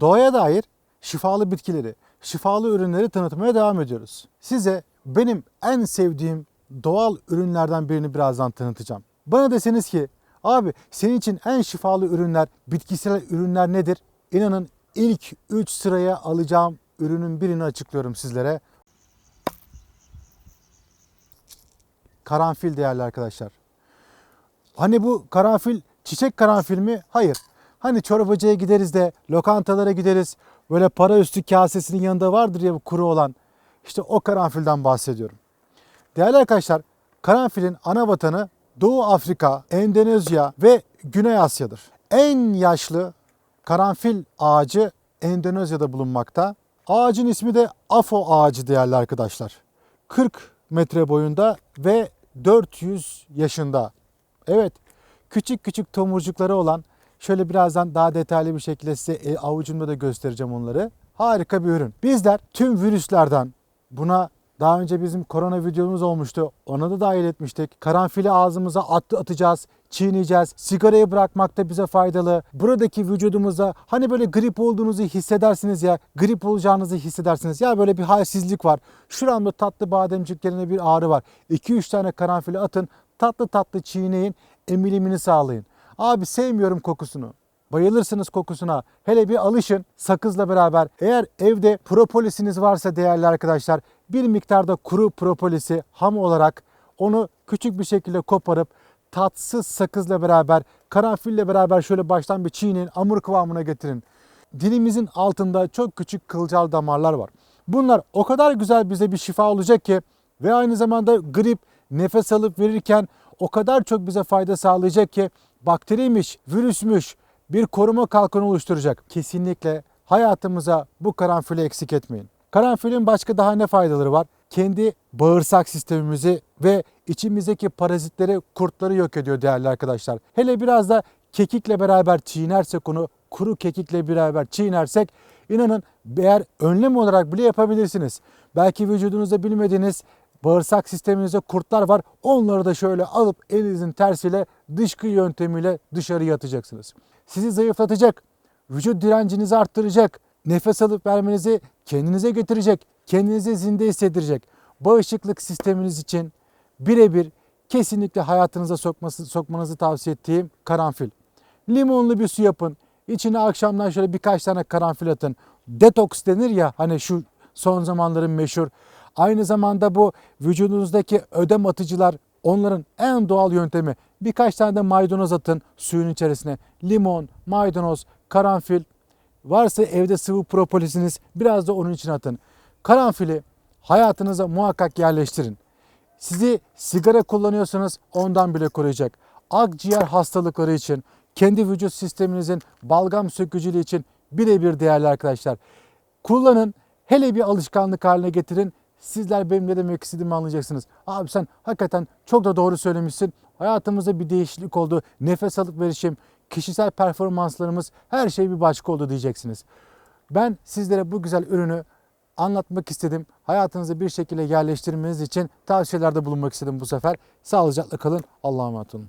doğaya dair şifalı bitkileri, şifalı ürünleri tanıtmaya devam ediyoruz. Size benim en sevdiğim doğal ürünlerden birini birazdan tanıtacağım. Bana deseniz ki abi senin için en şifalı ürünler, bitkisel ürünler nedir? İnanın ilk 3 sıraya alacağım ürünün birini açıklıyorum sizlere. Karanfil değerli arkadaşlar. Hani bu karanfil çiçek karanfil mi? Hayır. Hani çorbacıya gideriz de lokantalara gideriz. Böyle para üstü kasesinin yanında vardır ya bu kuru olan. İşte o karanfilden bahsediyorum. Değerli arkadaşlar, karanfilin ana vatanı Doğu Afrika, Endonezya ve Güney Asya'dır. En yaşlı karanfil ağacı Endonezya'da bulunmakta. Ağacın ismi de Afo ağacı değerli arkadaşlar. 40 metre boyunda ve 400 yaşında. Evet, küçük küçük tomurcukları olan, şöyle birazdan daha detaylı bir şekilde size e, avucumda da göstereceğim onları. Harika bir ürün. Bizler tüm virüslerden buna daha önce bizim korona videomuz olmuştu. Ona da dahil etmiştik. Karanfili ağzımıza at, atacağız, çiğneyeceğiz. Sigarayı bırakmak da bize faydalı. Buradaki vücudumuza hani böyle grip olduğunuzu hissedersiniz ya, grip olacağınızı hissedersiniz. Ya böyle bir halsizlik var. Şuramda tatlı bademciklerine bir ağrı var. 2-3 tane karanfili atın, tatlı tatlı çiğneyin, emilimini sağlayın. Abi sevmiyorum kokusunu. Bayılırsınız kokusuna. Hele bir alışın sakızla beraber. Eğer evde propolisiniz varsa değerli arkadaşlar bir miktarda kuru propolisi ham olarak onu küçük bir şekilde koparıp tatsız sakızla beraber karanfille beraber şöyle baştan bir çiğneyin amur kıvamına getirin. Dilimizin altında çok küçük kılcal damarlar var. Bunlar o kadar güzel bize bir şifa olacak ki ve aynı zamanda grip, nefes alıp verirken o kadar çok bize fayda sağlayacak ki bakteriymiş, virüsmüş bir koruma kalkanı oluşturacak. Kesinlikle hayatımıza bu karanfili eksik etmeyin. Karanfilin başka daha ne faydaları var? Kendi bağırsak sistemimizi ve içimizdeki parazitleri, kurtları yok ediyor değerli arkadaşlar. Hele biraz da kekikle beraber çiğnersek onu, kuru kekikle beraber çiğnersek inanın eğer önlem olarak bile yapabilirsiniz. Belki vücudunuzda bilmediğiniz bağırsak sisteminizde kurtlar var. Onları da şöyle alıp elinizin tersiyle dışkı yöntemiyle dışarıya atacaksınız. Sizi zayıflatacak, vücut direncinizi arttıracak, nefes alıp vermenizi kendinize getirecek, kendinizi zinde hissettirecek. Bağışıklık sisteminiz için birebir kesinlikle hayatınıza sokması, sokmanızı tavsiye ettiğim karanfil. Limonlu bir su yapın. İçine akşamdan şöyle birkaç tane karanfil atın. Detoks denir ya hani şu son zamanların meşhur. Aynı zamanda bu vücudunuzdaki ödem atıcılar onların en doğal yöntemi. Birkaç tane de maydanoz atın suyun içerisine. Limon, maydanoz, karanfil. Varsa evde sıvı propolisiniz biraz da onun için atın. Karanfili hayatınıza muhakkak yerleştirin. Sizi sigara kullanıyorsanız ondan bile koruyacak. Akciğer hastalıkları için, kendi vücut sisteminizin balgam sökücülüğü için birebir değerli arkadaşlar. Kullanın, hele bir alışkanlık haline getirin. Sizler benim ne demek istediğimi anlayacaksınız. Abi sen hakikaten çok da doğru söylemişsin. Hayatımızda bir değişiklik oldu. Nefes alıp verişim, kişisel performanslarımız her şey bir başka oldu diyeceksiniz. Ben sizlere bu güzel ürünü anlatmak istedim. Hayatınıza bir şekilde yerleştirmeniz için tavsiyelerde bulunmak istedim bu sefer. Sağlıcakla kalın. Allah'a emanet olun.